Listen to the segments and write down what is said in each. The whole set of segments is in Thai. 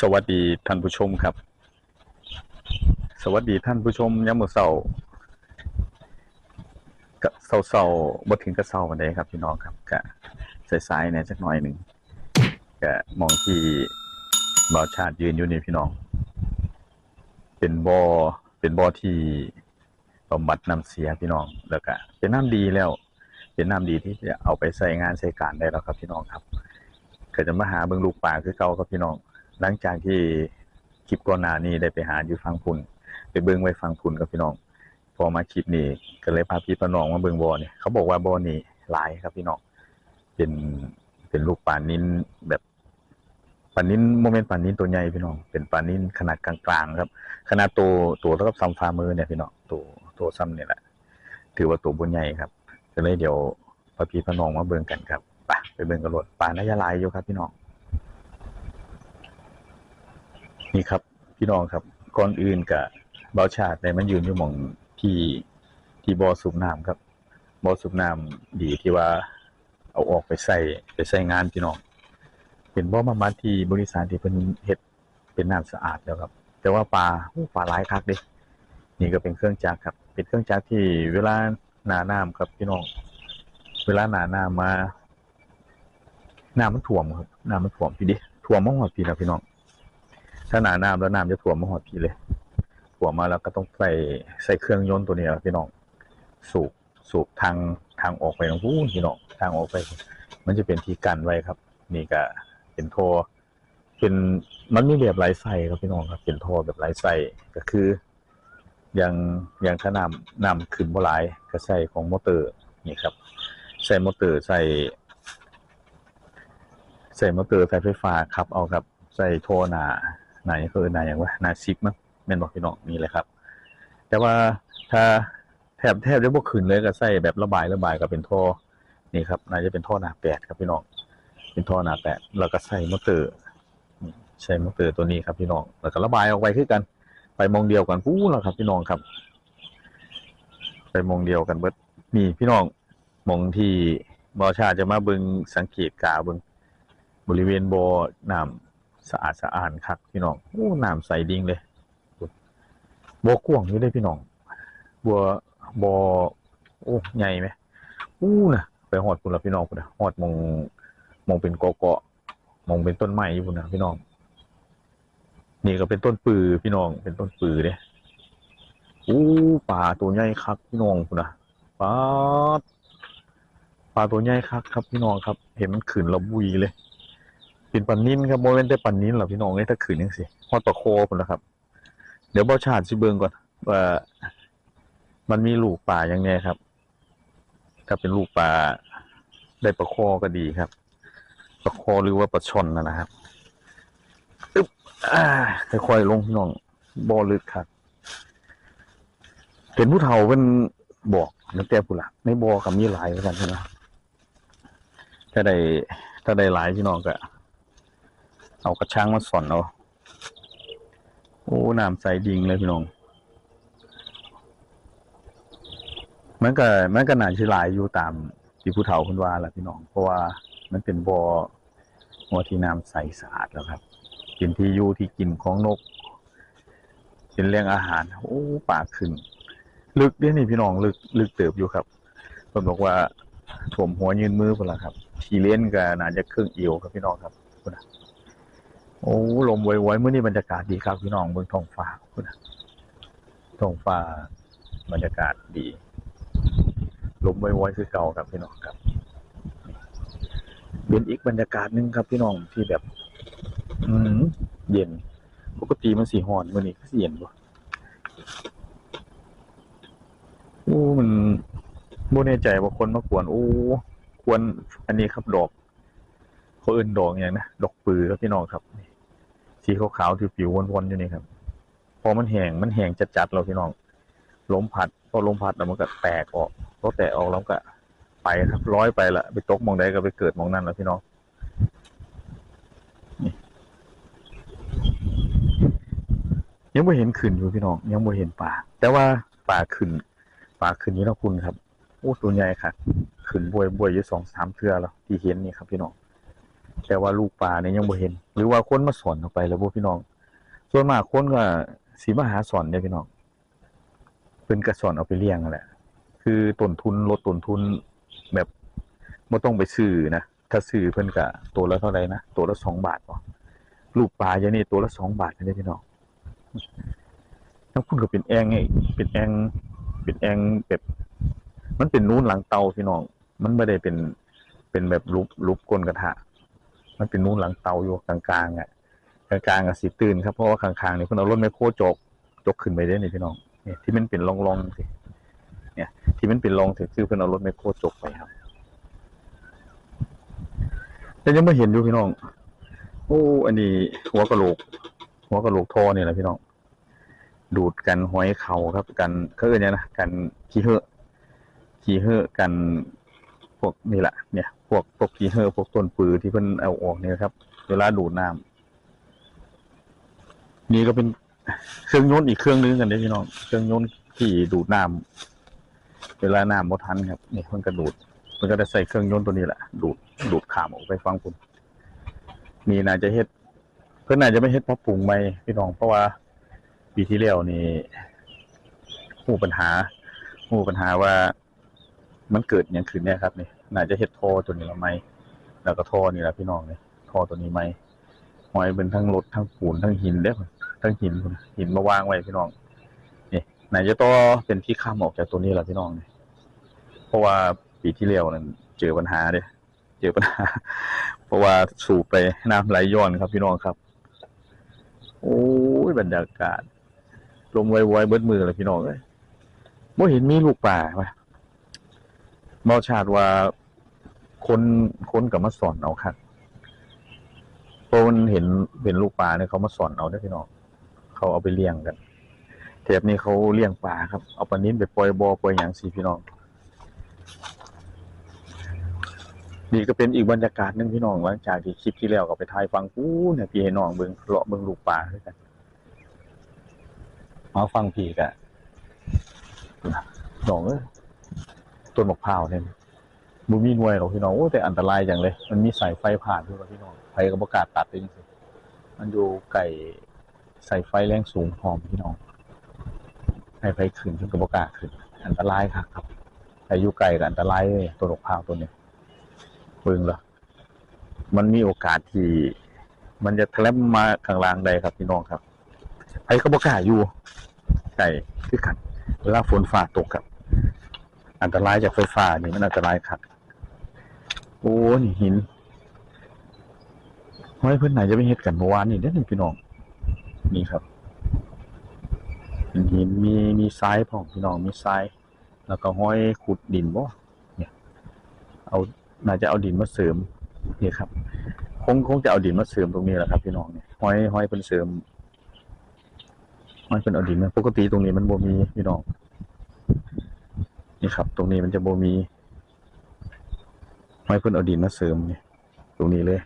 สวัสดีท่านผู้ชมครับ สวัสดีท่านผู้ชมยามมื้อเช้าก็เช้าๆบ่ถึงกับเช้าปานใดครับพี่น้องครับก็สายๆเนี่ยจักหน่อยหนึ่งก็มองที่บ่าวชาติยืนอยู่นี่พี่น้อง เป็นบ่อเป็นบ่อที่บำบัดน้ำเสียพี่น้องแล้วก็เป็นน้ำดีแล้ว เป็นน้ำดีที่จะเอาไปใส่งานใส่การได้แล้วครับพี่น้องครับเก็จะมาหาเบิ่งลูกป่าคือเก่าครับพี่น้อง หลังจากที่คลิปก่อนหน้านี้ได้ไปหาอยู่ฟังพุ่นไปเบิ่งไว้ฟังพุ่นกับพี่น้อง พอมาคลิปนี้ก็เลยพาพี่พาน้องมาเบิ่งบ่อนี่ยเขาบอกว่าบอนี่ลายครับพี่น้องเป็นเป็นลูกปลานิ้นแบบปลานิ้นโมเมนต์ปลานิ้นตัวใหญ่พี่น้องเป็นปลานิ้นขนาดกลางๆครับ ขนาดตัวตัวเท่ากับซัมฟามือเนี่ยพี่น้องตัวตัวซ้ำเนี่ยแหละถือว่าตัวบนใหญ่ครับก็เลยเดี๋ยวพาพี่พาน้องมาเบิ่งกันครับไปไปเบิ่งกันรถปลาน่าจะลายอยู่ครับพี่น้อง นี่ครับพี่น้องครับก่อนอื่นกับเบาชาติในมันยืนอยู่หมองที่ที่บ่อสูบน้ำครับบ่อสูบน้ำดีที่ว่าเอาออกไปใส่ไปใส่งานพี่น้องเป็นบ่อบำบัดที่บริษัทที่เพิ่นเฮ็ดเป็นน้ำสะอาดแล้วครับ แต่ว่าปลาปลาหลายคักเด้นี่ก็เป็นเครื่องจักรครับ เป็นเครื่องจักรที่เวลาหนาน้ำครับพี่น้อง เวลาหนาน้ำมาน้ำมันท่วมครับน้ำมันท่วมพี่ดิท่วมมากพี่นะพี่น้อง ถ้าหนาน้ำแล้วน้ำจะถ่วมมาหอดพี่เลยถ่วมมาแล้วก็ต้องใส่ใส่เครื่องยนต์ตัวนี้ครับพี่น้องสูบสูบทางทางออกไปตรงนู้พี่น้องทางออกไป มันจะเป็นที่กันไว้ครับ นี่ก็เป็นท่อเป็นมันมีแบบหลายไส้ครับพี่น้องครับเป็นท่อแบบหลายไส้ก็คืออย่างอย่างถ้านำนำขึ้นบ่หลายก็ใส่ของมอเตอร์นี่ครับใส่มอเตอร์ใส่ใส่มอเตอร์ไฟไฟฟ้าขับเอาครับ ใส่โทหนา นาย่างคือนายอย่างว่านาซิกมั้งแม่นบอกพี่น้องนี่เลยครับ แต่ว่าถ้าแทบแทบจะบ่ขึ้นเลยก็ใส่แบบระบายระบายก็เป็นท่อนี่ครับน่าจะเป็นท่อหนาแปดครับพี่น้องเป็นท่อหนาแปดแล้วก็ใส่มอเตอร์ใส่มอเตอร์ตัวนี้ครับพี่น้องแล้วก็ระบายออกไปคือกัน ไปมองเดียวกันปู้แล้วครับ พี่น้องครับ ไปมองเดียวกันเบิดนี่พี่น้องมองที่บอชาจะมาบิงสังเกตกาบิงบริเวณบ่อน้ำ สะอาดสะอาดครับพี่น้องโอ้น้ำใสดิ่งเลยบ่อกว้างอยู่เลยพี่น้องบัวบอโอ้ใหญ่ไหมอู้นะไปหอดพุ่นละพี่น้องพุ่นะหอดมองมองเป็นเกาะเกาะมองเป็นต้นไม้อยู่พุ่นน่ะพี่น้อง นี่ก็เป็นต้นปือพี่น้องเป็นต้นปือเด้อู้ปลาตัวใหญ่คักพี่น้องพุ่นะปลาปลาตัวใหญ่คักครับพี่น้องครับ เห็นมันขึ้นแล้วบุยเลย เป็นปันนินครับโมเมนต์ได้ปันนินเหรอพี่น้องเนี่ยถ้าขืนยังสิฮอดปลาโคพุ่นะครับ เดี๋ยวเบาชาติสิเบิงก่อนว่ามันมีลูกป่ายังไงครับ ถ้าเป็นลูกป่าได้ปลาโคก็ดีครับปลาโคหรือว่าปลาชนนะนะครับอึ๊บอ่าค่อยๆลงพี่น้องบ่อลึกครับเป็นผู้เฒ่าเป็นบอกนักแต่ผู้หลักในบ่อกับมีหลายเหมือนกันใช่ไหมถ้าได้ถ้าได้หลายพี่น้องก็ เอากระชังมาสอนเอาโอ้น้ำใสดิ่งเลยพี่น้องมันก็มันก็น่าชิลายอยู่ตามที่ผู้เฒ่าคุณว่าแหละพี่น้อง เพราะว่ามันเป็นบ่อบ่อที่น้ำใสสะอาดแล้วครับเป็นที่อยู่ที่กินของนก เป็นเลี้ยงอาหาร โอ้ปากขึ้น ลึกเด้นี่พี่น้องลึกลึกเติบอยู่ครับเพิ่นบอกว่าถ่วมหัวยืนมือพุ่นละครับ ทีเล่นก็น่าจะครึ่งเอวครับพี่น้องครับพุ่นะ โอ้ลมไวๆเมื่อนี้บรรยากาศดีครับพี่น้องเมืองท้องฟ้านะท้องฟ้าบรรยากาศดีลมไวๆคือเก่าครับพี่น้องครับ เป็นอีกบรรยากาศหนึงครับพี่น้องที่แบบ อืมเย็นปกติมันสีหอนเมื่อนี้ก็สีเย็นบ่โอ้มันบ่แน่ใจว่าคนมากวนโอ้ควรอันนี้ครับดอกเขาเอินดอกอย่างนะดอกปือครับพี่น้องครับ สีขาวๆที่ผิววนๆอยู่นี่ครับ พอมันแห้งมันแห้งจัดๆเราพี่น้องลมพัดพอลมพัดแล้วมันก็แตกออกพอแตกออกแล้วก็ไปครับร้อยไปละไปตกมองใดก็ไปเกิดมองนั้นแล้วพี่น้องนี่ยังไม่เห็นขึ้นอยู่พี่น้อง ยังไม่เห็นป่า แต่ว่าป่าขึ้นป่าขึ้นนี้นะคุณครับโอ้ตัวใหญ่ค่ะขึ้นบวยบวยอยู่สองสามเทือแล้วที่เห็นนี่ครับพี่น้อง แต่ว่าลูกปลาเนี่ยยังบ่เห็น หรือว่าคนมาสอนออกไปแล้วบ่พี่น้อง ส่วนมากคนก็สิมาหาสอนเนี่ยพี่น้องเพิ่นก็สอนเอาไปเลี้ยงนั่นแหละ คือต้นทุนลดต้นทุนแบบบ่ต้องไปซื้อนะถ้าซื้อเพิ่นก็ตัวละเท่าไหร่นะตัวละสองบาทบ่ลูกปลาอย่างนี้ตัวละสองบาทนี่พี่น้องทั้งคุณก็เป็นแองไงเป็นแองเป็นแองแบบมันเป็นนูนหลังเตาพี่น้อง มันไม่ได้เป็นเป็นแบบรูปรูปก้นกระทะ มันเป็นนูนหลังเตาอยู่กลางๆอะกลางๆอะสีตื่นครับเพราะว่าข้างๆนี่เพิ่นเอารถไมคโครจกจกขึ้นไปได้นี่พี่น้องเนี่ยที่มันเป็นรองๆสิเนี่ย ที่มันเป็นรองสิคือเพิ่นเอารถไมคโครจกไปครับแต่ยังไม่เห็นอยู่พี่น้องโอ้อันนี้หัวกระโหลก หัวกระโหลกทอเนี่ยแหละพี่น้องดูดกันห้อยเข่าครับกันเขาเอ่ยเนี่ยนะกันขี้เหอะขี้เหอะกันพวกนี่แหละเนี่ย พวกพวกขี้เหอพวกต้นปือที่เพิ่นเอาออกเนี่ยครับ เวลาดูดน้ำนี่ก็เป็นเครื่องยนต์อีกเครื่องนึงกันเด้พี่น้องเครื่องยนต์ที่ดูดน้ำเวลาน้ำบ่ทันครับนี่เพิ่นก็ดูด มันก็จะใส่เครื่องยนต์ตัวนี้แหละดูดดูดขามออกไปฟังคุณนี่น่าจะเฮ็ด เพิ่นน่าจะไม่เฮ็ดปรับปรุงใหมพี่น้องเพราะว่าปีที่แล้วนี่หูปัญหาหูปัญหาว่ามันเกิดหยังขึ้นเนี่ยครับนี่ น่าจะเฮ็ดท่อตัวนี้ละไหมแล้วก็ท่อนี่แหละพี่น้องนี่ท่อตัวนี้ไหมหอยเป็นทั้งรถทั้งปูนทั้งหินเด้อทั้งหินหินมาวางไว้พี่น้องนี่น่าจะต่อเป็นที่ข้ามออกจากตัวนี้แหละพี่น้องนี่เพราะว่าปีที่แล้วนั้นเจอปัญหาเด้เจอปัญหา เพราะว่าสูบไปน้ำไหลย้อนครับ พี่น้องครับ โอ้ยบรรยากาศลมไวๆเบิดมือเลยพี่น้องเอ้ยบ่เห็นมีลูกป่าไหม เมาชาติว่าคนคนกับมาสอนเอาครับเพราะมันเห็นเป็นลูกปลาเนี่ยเขามาสอนเอาได้อพี่น้องเขาเอาไปเลี้ยงกันแถบนี้เขาเลี้ยงปลาครับ เอาปลานิ้นไปปล่อยบ่อปล่อยอย่างสิพี่น้องนี่ก็เป็นอีกบรรยากาศหนึงพี่น้องหลังจากที่คลิปที่แล้วก็ไปถ่ายฟังกูเนี่ยพี่ให้น้องเบิ่งเลาะเบิ่งลูกปลาด้วยกันมาฟังพี่กะน้องเอ้ย ต้นมะพร้าวเนี่ยบุมีหน่วยหรอกพี่น้องโอ้แต่อันตรายจังเลย มันมีสายไฟผ่านด้วยพี่น้องไฟก็ประกาศตัดเลยจริมันอยู่ไก่สายไฟแรงสูงพร้อมพี่น้องให้ไฟขึ้นขึ้นกับประกาศขึ้น อันตรายครับครับแต่อยู่ไก่ก็อันตรายเลยต้นมะพร้าวตัวนี้เบิ่งละมันมีโอกาสที่ มันจะทะเลมมาข้างล่างใดครับพี่น้องครับไอ้ก็บอกล้าอยู่ไก่คือกันเวลาฝนฟ้าตกครับ อันตรายจากไฟฟ้านี่มันอันตรายครับ โอ้นี่หินห้อยเพื่อนไหนจะไปเฮ็ดกันเมื่อวานนี่เด้อนี่พี่น้อง นี่ครับหินมีมีทรายพร้อมพี่น้องมีทราย แล้วก็ห้อยขุดดินบ่เนี่ย เอาน่าจะเอาดินมาเสริมนี่ครับ คงคงจะเอาดินมาเสริมตรงนี้แหละครับ พี่น้องเนี่ยห้อยห้อยเป็นเสริมห้อยเป็นเอาดินมาปกติตรงนี้มันบ่มีพี่น้อง นี่ครับ ตรงนี้มันจะบ่มีห้เพิ่นเอาดินมาเสริมนี่ตรงนี้เลย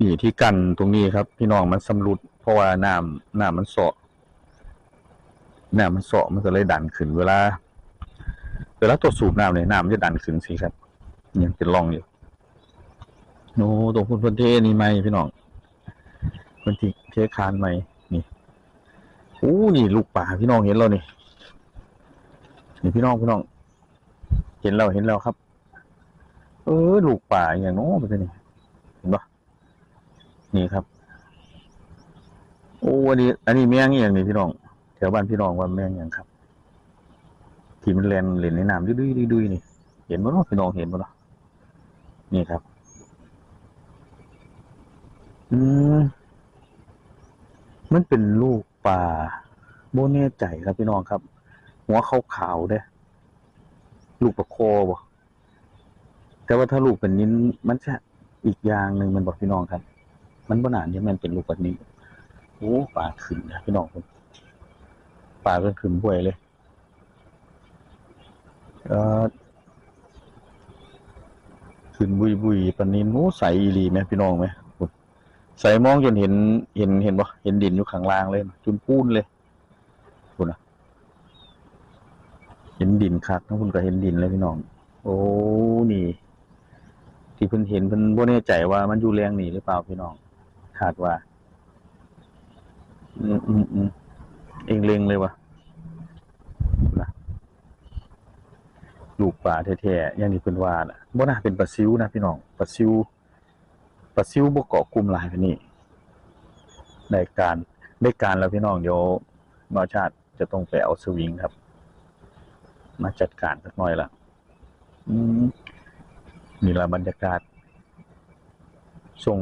นี่ที่กันตรงนี้ครับ พี่น้องมันสำรุด เพราะว่าน้ำน้ำมันเสาะน้ำมันเสาะมันก็เลยดันขึ้น เวลาเวลาตัวสูบน้ำเนี่ยน้ำมันจะดันขึ้นสิครับยังเป็นร่องอยู่โน้ตรงพื้นพื้นที่นี่ไหมพี่น้องพื้นที่เทคานไหมนี่โอ้นี่ลูกป่าพี่น้องเห็นแล้วนี่ นี่พี่น้องพี่น้อง เห็นแล้วเห็นแล้วครับ เออลูกป่าอย่างน้เป็นไงเห็นปะนี่ครับ โอ้อันนี้ อันนี้แมงอย่างนี้พี่น้องแถวบ้านพี่น้องว่าแมงอย่างครับที่มันแลนเล่นในน้ำดุยดุยดุยๆนี่ เห็นบ่เนาะพี่น้องเห็นบ่เนาะนี่ครับ อืมมันเป็นลูกปลาโบแน่ใจครับพี่น้องครับ หัวขาวๆเด้ลูกปลาโคบ่แต่ว่าถ้าลูกเป็นนิ้นมันจะอีกอย่างหนึ่งมันบอกพี่น้องครับ มันบ่นานที่มันเป็นลูกแบบนี้โอ้ปลาขึ้นนะพี่น้องครับปลาก็ขึ้นบ่วยเลยเอ่อขึ้นบุยบุยปานนี้โน้ใสอีหลีไหมพี่น้องไหมใสมองจนเห็นเห็นเห็นบ่เห็นดินอยู่ข้างล่างเลยจุนปูนเลยคุณนะ เห็นดินคักทั้งคุณก็เห็นดินเลยพี่น้อง โอ้นี่ ที่เพิ่นเห็นเพิ่นบ่แน่ใจว่ามันอยู่แรงนี่หรือเปล่าพี่น้องคาดว่า อืมอืมอืมเองเลงเลยวะนะลูกป่าแท้ๆอย่างที่เพิ่นว่าน่ะบ่น่าเป็นปลาซิวนะพี่น้องปลาซิวปลาซิวบ่เกาะกลุ่มหลายปานนี้ได้การได้การแล้วพี่น้องเดี๋ยวหมอชาติจะต้องไปเอาสวิงครับ มาจัดการสักหน่อยละอืมนี่ละบรรยากาศช่วง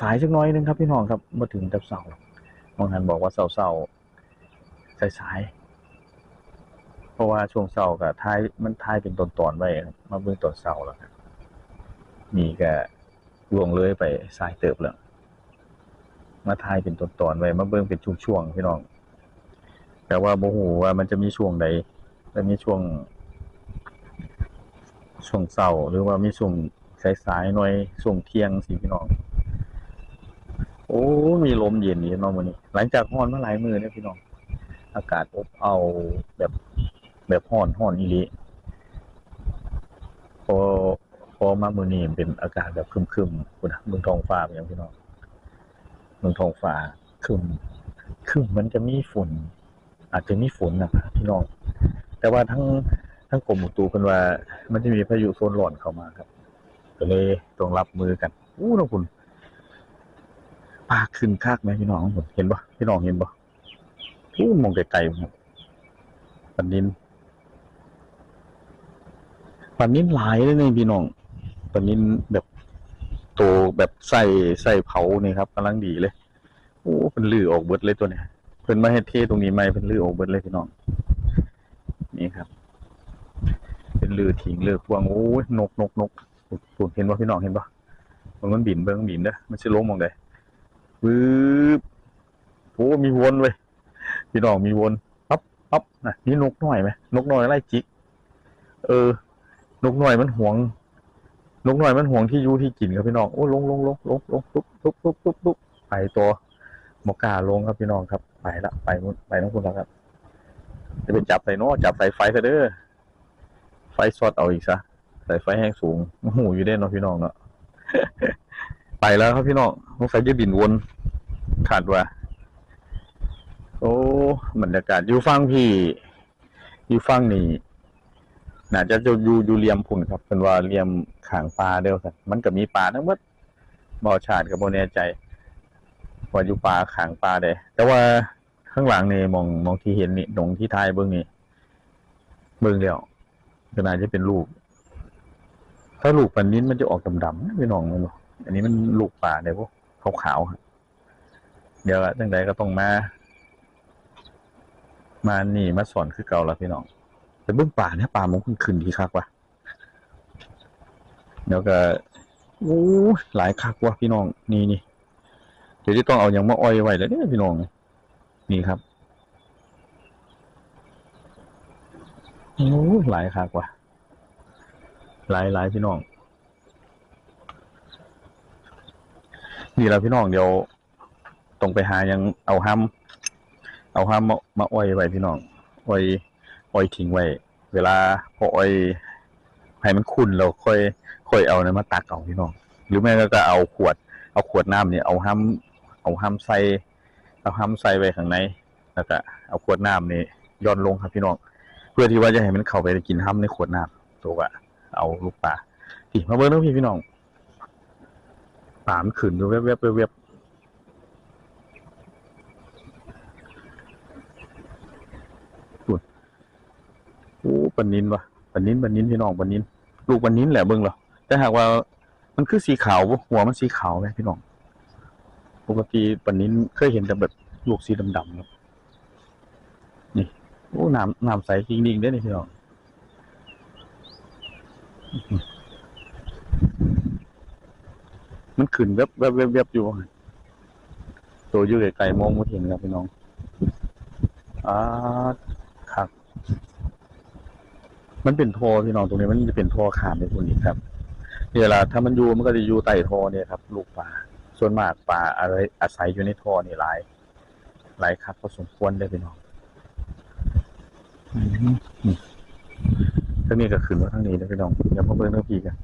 สายๆสักหน้อยหนึงครับพี่น้องครับมาถึงกับเสาบางท่านบอกว่าเสาเสาๆสายๆเพราะว่าช่วงเสากับท้ายมันท้ายเป็นตอนๆไว้ครับมาเบิ่งตอนเสาแล้วครับนี่ก็ล่วงเลยไปสายเติบแล้วมาท้ายเป็นตอนๆไว้มาเบิ่งเป็นช่วงๆพี่น้อง แต่ว่าบ่ฮู้ว่ามันจะมีช่วงใดจะมีช่วง ช่วงเช้าหรือว่ามีช่วงสายๆหน่อยช่วงเที่ยงสิพี่น้อง โอ้มีลมเย็นนี่นาะมื้อนี้ หลังจากร้อนมาหลายมือเนี่ยพี่น้อง อากาศอบเอาแบบแบบร้อนร้อนอีลีพอพอมามื้อนี้เป็นอากาศแบบคึมๆพุ่นน่ะเบิ่งท้องฟ้าเป็นยังพี่น้องเบิ่งท้องฟ้าคึมคึมมันจะมีฝุ่น อาจจะมีฝนนะพี่น้อง แต่ว่าทั้งทั้งกรมอุตุเพิ่นว่า มันจะมีพายุโซนร้อนเข้ามาครับก็เลยต้องรับมือกันอู้น้องคุณปลาขึ้นคากไหมพี่น้องผมเห็นปะพี่น้องเห็นปะอู้มองไกลๆครับปันนินปันนินหลายเลยนี่พี่น้องปันนินแบบโตแบบใส่ใส่เผานี่ครับกำลังดีเลยโอ้เป็นลือออกเบิดเลยตัวเนี้ย เพิ่นมาเฮ็ดเทตรงนี้ใหม่เพิ่นลื้อออกเบิดเลยพี่น้อง นี่ครับ เป็นลื้อทิ้งเลือกวางโอ้ยนกนกนกถูกเห็นบ่พี่น้องเห็นบ่มันมันบินเบิ่งบินเด้อมันสิลงหมองใดวืบโอ้มีวนเว้ยพี่น้องมีวนปั๊บปั๊บนะนี่นกน้อยไหมนกน้อยไล่จิก เออ นกน้อยมันห่วง นกน้อยมันห่วงที่อยู่ที่กินครับพี่น้องโอ้ลงลงลงลงลงตุ๊บตุ๊บตุ๊บตุ๊บตุ๊บไปตัวมกาลงครับพี่น้องครับ ไปละไปนู่นไปน้องคุณแล้วครับ จะไปจับใส่เนาะจับใส่ไฟซะเด้อไฟสดเอาอีกซะใส่ไฟแห้งสูงโอ้โหอยู่เด้เนาะพี่น้องเนาะไปแล้วครับพี่น้องสงสัยจะบินวนขาดว่า โอ้บรรยากาศอยู่ฟังพี่อยู่ฟังนี่น่าจะจะอยู่อยู่เลียมพุ่นครับเป็นว่าเลียมขางปลาเด้อครับมันก็มีปลาทั้งหมดบ่อชาติกับโบแน่ใจว่าอยู่ป่าขางป่าเด้แต่ว่า ข้างหลังนี่มองมองที่เห็นนี่ตรงที่ท้ายเบื้องนี่เบื้องเดียวก็น่าจะเป็นลูก ถ้าลูกปันนี้มันจะออกดำๆพี่น้องมันบ่อันนี้มันลูกป่าเด้พวกขาวๆเดี๋ยวจังใดก็ต้องมา มานี่มาสอนคือเก่าแล้วพี่น้องแต่เบื้องป่าเนี่ยป่ามันขึ้นดีคักว่ะเดี๋ยวก็โอ้หลายคักว่ะพี่น้องนี่นี่เดี๋ยวจะต้องเอาอย่างมาอ้อยไว้แล้วเนี่ยพี่น้องนี่ นี่ครับโอ้หลายคักว่ะหลายหลายพี่น้อง นี่แหละพี่น้องเดี๋ยวต้องไปหายังเอาห้ำเอาห้ำมามาอ้อยไว้พี่น้องอ้อยอ้อยทิ้งไว้ เวลาพออ้อยให้มันขุ่นเราค่อยค่อยเอานี่ยมาตักเอาพี่น้อง หรือไม่ก็จะเอาขวด เอาขวดน้ำเนี่ยเอาห้ำเอาห้ำใส่ เอาห้ำใส่ไว้ข้างในแล้วก็เอาขวดน้ำนี่ย้อนลงครับพี่น้องเพื่อที่ว่าจะให้มันเข้าไปกินห้ำในขวดน้ำตัวอะเอาลูกปลาพี่มาเบิ้งน้องพี่พี่น้องปลามันขึ้นดูแวบๆแวบๆแวบโอ้ปันนินวะปันนินปันนินพี่น้องปันนิน ลูกปันนินแหละเบิ้งเหรอแต่หากว่ามันคือสีขาวหัวมันสีขาวไหมพี่น้อง ปกติปันนี้เคยเห็นแต่แบบลูกสีดำๆครับนี่โอ้น้ำน้ำใสจริงๆเด้อนี่พี่น้องมันขึ้นแวบแวบแวบแวบอยู่ตัวอยู่ไกลๆมองไม่เห็นครับพี่น้องอ่าครับมันเป็นทอพี่น้องตรงนี้มันจะเป็นทอขามในตรงนี้ครับนี่เวลาถ้ามันอยู่มันก็จะอยู่ใต้ทอเนี่ยครับ ลูกปลา ส่วนมากปลาอะไรอาศัยอยู่ในท่อนี่หลายหลายครับพอสมควรเลยพี่น้องอืมทั้งนี้ก็ขึ้นมาทั้งนี้นะพี่น้องเดี๋ยวมาเบิ่งเรื่องพี่กัน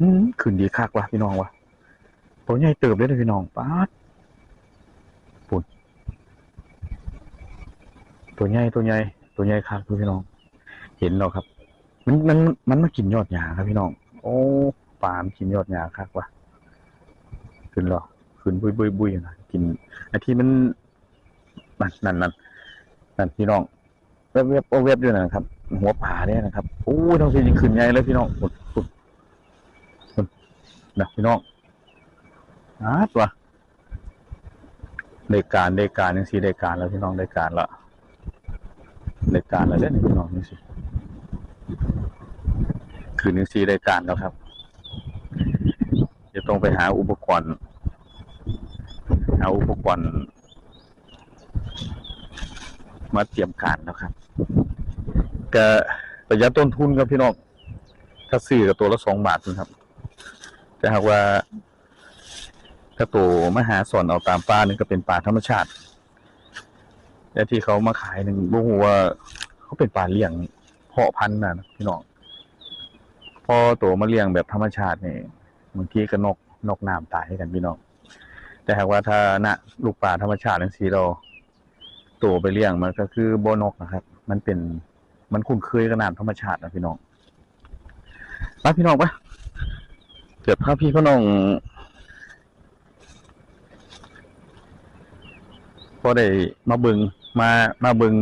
อืมขึ้นดีคักว่ะพี่น้องว่ะตัวใหญ่เติบเลยนะพี่น้องป๊าดปุ่นตัวใหญ่ตัวใหญ่ตัวใหญ่คักพี่น้อง เห็นแล้วครับ มันมันมันมากินยอดหญ้าครับพี่น้อง โอ้ปลามันกินยอดหญ้าคักว่ะ ขึ้นหรอขึ้นบุยบุยบุยนะกินไอ้ที่มันนั่นนั่นนั่นนั่นพี่น้องเว็บเว็บโอเว็บด้วยนะครับ หัวป่าเนี่ยนะครับโอ้ยต้องสิขึ้นใหญ่เลยพี่น้องปุดปุดปุดนะพี่น้องอาตัวได้การได้การยังสีได้การแล้วพี่น้องได้การละได้การแล้วเนี่พี่น้องนี่สิคืนนี้สีได้การแล้วครับ จะต้องไปหาอุปกรณ์ หาอุปกรณ์มาเตรียมการแล้วครับก็ประหยัดต้นทุนครับพี่น้องถ้าซื้อกับตัวละสองบาทนะครับ แต่หากว่าถ้าตัวมหาสอนเอาตามป่านี่ก็เป็นป่าธรรมชาติแต่ที่เขามาขายหนึ่งบ่ฮู้ว่าเขาเป็นป่าเลี้ยงเพาะพันธุ์นะพี่น้องพอตัวมาเลี้ยงแบบธรรมชาตินี่บางทีก็นกนกน้ำตายให้กันพี่น้อง แต่หากว่าถ้าณลูกป่าธรรมชาติจังซี่เราตัวไปเลี้ยงมันก็คือโบนกนะครับ มันเป็นมันคุ้นเคยกับน้ำธรรมชาตินะพี่น้องไปพี่น้องปะเกิดพาพี่พี่น้องพอได้มาบิงมามาบิง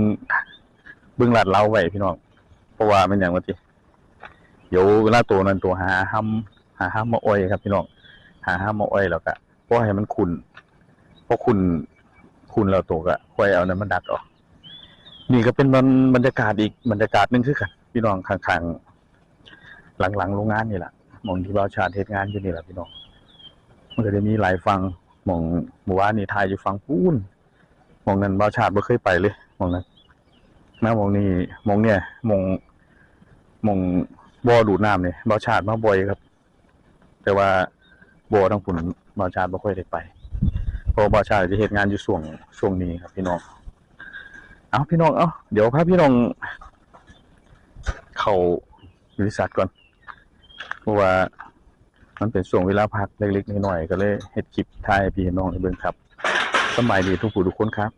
บิงหลาดเราไว้พี่น้องเพราะว่ามันอย่างว่าทีเดี๋ยวเวลาตัวนั้นตัวหาห้ำหาห้ำมาอ้อยครับพี่น้องหาห้ำมาอ้อยแล้วก็ เพราะให้มันขุนเพราะขุนขุนแล้วตัวก็ค่อยเอานั้นมันดัดออก นี่ก็เป็นบรรบรรยากาศอีกบรรยากาศหนึงคือกันพี่น้องข้างๆ หลังๆโรงงานนี่แหละมองที่บ่าวชาติเฮ็ดงานอยู่นี่แหละพี่น้องมันก็จะมีหลายฟังมองหมู่บ้านนี่ทายอยู่ฟังปูนมองนั้นบ่าวชาติบ่เคยไปเลยมองนั้นมาหมองนี้หมองเนี่ยมองมองบ่อดูดน้ำนี่บ่าวชาติมาบ่อยครับ แต่ว่าบ่อทั้งปุ่น บ่าวชาบ่ค่อยได้ไปเพราะบ่าวชาจะเหตุงานอยู่ช่วงช่วงนี้ครับ พี่น้อง เอาพี่น้องเอาเดี๋ยวพาพี่น้อง เข้าบริษัทก่อนเพราะว่า มันเป็นช่วงเวลาพักเล็กๆน้อยๆก็เลยเฮ็ดคลิปถ่ายพี่น้องได้เบิ่งครับสบายดีทุกผู้ทุกคนครับ